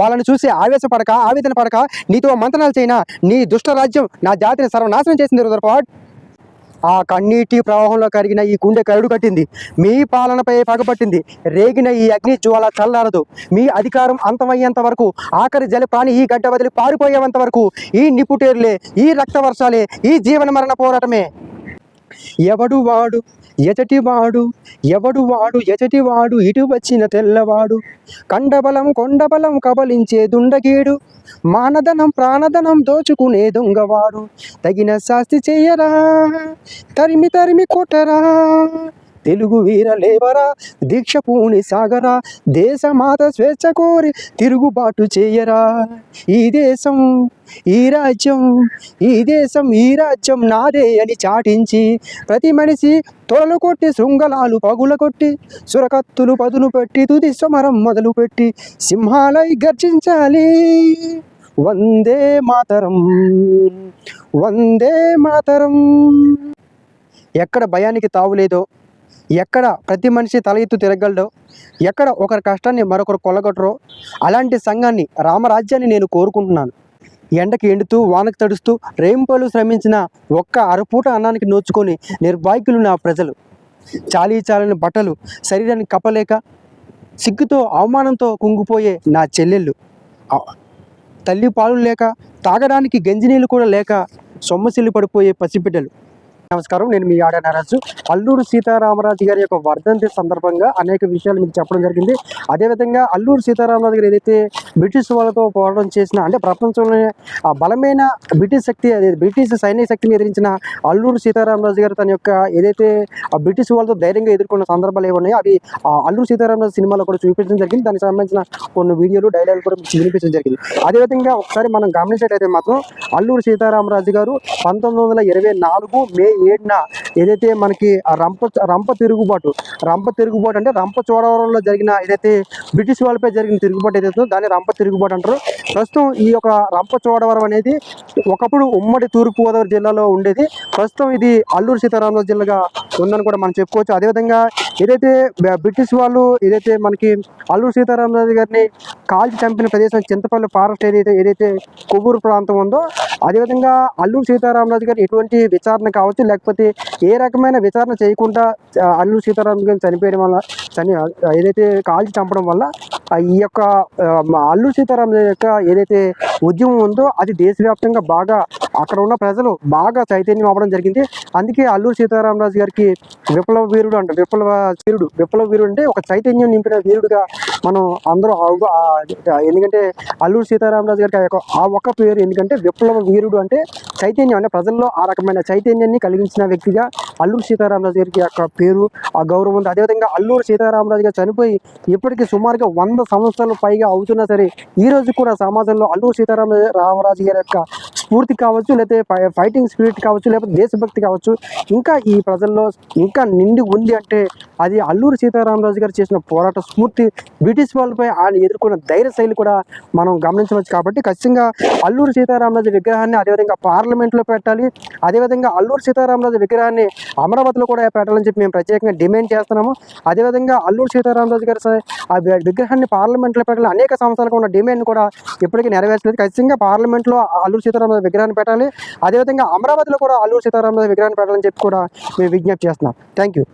వాళ్ళని చూసి ఆవేశపడక ఆవేదన పడక నీతో మంతనాలు చేయన? నీ దుష్ట రాజ్యం నా జాతిని సర్వనాశనం చేసింది రుద్రపాట్ ఆ కన్నీటి ప్రవాహంలో కరిగిన ఈ గుండె కరుడు కట్టింది. మీ పాలనపై పగపట్టింది. రేగిన ఈ అగ్ని జ్వాల చల్లారదు. మీ అధికారం అంతమయ్యేంత వరకు ఆఖరి జలపాని ఈ గడ్డ వదిలి పారిపోయేంత వరకు ఈ నిపుటేరులే ఈ రక్త వర్షాలే ఈ జీవన మరణ పోరాటమే. ఎవడు వాడు? ఎచటి వాడు? ఎవడు వాడు? ఎచటి వాడు? ఇటు వచ్చిన తెల్లవాడు. కండబలం కొండబలం కబలించే దుండగీడు. మానధనం ప్రాణధనం దోచుకునే దొంగవాడు. తగిన శాస్తి చెయ్యరా తరిమి తరిమి కొట్టరా? తెలుగు వీర లేవరా దీక్ష పూని సాగరా దేశమాత స్వేచ్ఛ కోరి తిరుగుబాటు చేయరా. ఈ దేశం ఈ రాజ్యం ఈ దేశం ఈ రాజ్యం నాదే అని చాటించి ప్రతి మనిషి తొలలు కొట్టి శృంగలాలు పగుల కొట్టి సురకత్తులు పదును పెట్టి తుది సమరం మొదలు పెట్టి సింహాలై గర్జించాలి. వందే మాతరం వందే మాతరం. ఎక్కడ భయానికి తావులేదో ఎక్కడ ప్రతి మనిషి తల ఎత్తు తిరగలడో ఎక్కడ ఒకరి కష్టాన్ని మరొకరు కొల్లగొట్టరో అలాంటి సంఘాన్ని రామరాజ్యాన్ని నేను కోరుకుంటున్నాను. ఎండకి ఎండుతూ వానకు తడుస్తూ రేంపలు శ్రమించిన ఒక్క అరపూట అన్నానికి నోచుకొని నిర్భాగ్యులు నా ప్రజలు. చాలీ చాలని బట్టలు శరీరాన్ని కప్పలేక సిగ్గుతో అవమానంతో కుంగిపోయే నా చెల్లెళ్ళు. తల్లి పాలు లేక తాగడానికి గంజినీళ్ళు కూడా లేక సొమ్మసిల్లి పడిపోయే పసిబిడ్డలు. నమస్కారం. నేను మీ ఆడ నరాజు అల్లూరు సీతారామరాజు గారి యొక్క వర్ధంతి సందర్భంగా అనేక విషయాలు మీకు చెప్పడం జరిగింది. అదేవిధంగా అల్లూరు సీతారామరాజు గారు ఏదైతే బ్రిటిష్ వాళ్ళతో పోరాటం చేసిన అంటే ప్రపంచంలోనే ఆ బలమైన బ్రిటిష్ శక్తి అనేది బ్రిటిష్ సైనిక శక్తిని ఎదిరించిన అల్లూరు సీతారామరాజు గారు తన యొక్క ఏదైతే ఆ బ్రిటిష్ వాళ్ళతో ధైర్యంగా ఎదుర్కొన్న సందర్భాలు ఏమున్నాయో అవి ఆ అల్లూరు సీతారామరాజు సినిమాలో కూడా చూపించడం జరిగింది. దానికి సంబంధించిన కొన్ని వీడియోలు డైలాగులు కూడా మీకు వినిపించడం జరిగింది. అదేవిధంగా ఒకసారి మనం గమనించేటైతే మాత్రం అల్లూరు సీతారామరాజు గారు పంతొమ్మిది వందల ఇరవై నాలుగు మే ఏడున ఏదైతే మనకి ఆ రంప రంప తిరుగుబాటు రంప తిరుగుబాటు అంటే రంప చోడవరంలో జరిగిన ఏదైతే బ్రిటిష్ వాళ్ళపై జరిగిన తిరుగుబాటు ఏదైతే దాన్ని రంప తిరుగుబాటు అంటారు. ప్రస్తుతం ఈ యొక్క రంప చోడవరం అనేది ఒకప్పుడు ఉమ్మడి తూర్పుగోదావరి జిల్లాలో ఉండేది. ప్రస్తుతం ఇది అల్లూరు సీతారామరాజు జిల్లాగా ఉందని కూడా మనం చెప్పుకోవచ్చు. అదేవిధంగా ఏదైతే బ్రిటిష్ వాళ్ళు ఏదైతే మనకి అల్లూరు సీతారామరాజు గారిని కాల్చి చంపిన ప్రదేశం చింతపల్లి ఫారెస్ట్ ఏదైతే ఏదైతే కొవ్వూరు ప్రాంతం ఉందో అదేవిధంగా అల్లూరు సీతారామరాజు గారు ఎటువంటి విచారణ కావచ్చు లేకపోతే ఏ రకమైన విచారణ చేయకుండా అల్లూరు సీతారామరాజు గారిని చనిపోయడం వల్ల చని ఏదైతే కాల్చి చంపడం వల్ల ఈ యొక్క అల్లు సీతారాం అల్లూరు సీతారామరాజు యొక్క ఏదైతే ఉద్యమం ఉందో అది దేశవ్యాప్తంగా బాగా అక్కడ ఉన్న ప్రజలు బాగా చైతన్యం అవ్వడం జరిగింది. అందుకే అల్లూరు సీతారామరాజు గారికి విప్లవ వీరుడు అంట విప్లవ వీరుడు విప్లవ వీరుడు అంటే ఒక చైతన్యం నింపిన వీరుడుగా మనం అందరూ ఎందుకంటే అల్లూరు సీతారామరాజు గారికి ఆ ఒక్క పేరు ఎందుకంటే విప్లవ వీరుడు అంటే చైతన్యం అంటే ప్రజల్లో ఆ రకమైన చైతన్యాన్ని కలిగించిన వ్యక్తిగా అల్లూరు సీతారామరాజు గారికి యొక్క పేరు ఆ గౌరవం ఉంది. అదేవిధంగా అల్లూరు సీతారామరాజు గారు చనిపోయి ఇప్పటికీ సుమారుగా వంద సంవత్సరాలు పైగా అవుతున్నా సరే ఈ రోజు కూడా సమాజంలో అల్లూరు సీతారామరాజు రామరాజు గారి యొక్క స్ఫూర్తి కావచ్చు లేకపోతే ఫైటింగ్ స్పిరిట్ కావచ్చు లేకపోతే దేశభక్తి కావచ్చు. ఇంకా ఈ ప్రజల్లో ఇంకా నిండి ఉంది అంటే అది అల్లూరు సీతారామరాజు గారు చేసిన పోరాట స్ఫూర్తి బ్రిటిష్ వాళ్ళపై ఆయన ఎదుర్కొన్న ధైర్య శైలి కూడా మనం గమనించవచ్చు. కాబట్టి ఖచ్చితంగా అల్లూరు సీతారామరాజు విగ్రహాన్ని అదేవిధంగా పార్లమెంట్లో పెట్టాలి. అదేవిధంగా అల్లూరు సీతారామరాజు విగ్రహాన్ని అమరావతిలో కూడా పెట్టాలని చెప్పి మేము ప్రత్యేకంగా డిమాండ్ చేస్తున్నాము. అదేవిధంగా అల్లూరు సీతారామరాజు గారి ఆ విగ్రహాన్ని పార్లమెంట్లో పెట్టాలి అనేక సంవత్సరాలుగా ఉన్న డిమాండ్ కూడా ఇప్పటికీ నెరవేర్చలేదు. ఖచ్చితంగా పార్లమెంట్లో అల్లూరు సీతారామరాజు విగ్రహాన్ని పెట్టాలి. అదేవిధంగా అమరావతిలో కూడా అల్లూరు సీతారామరాజు విగ్రహాన్ని పెట్టాలని చెప్పి కూడా మేము విజ్ఞప్తి చేస్తున్నాం. Thank you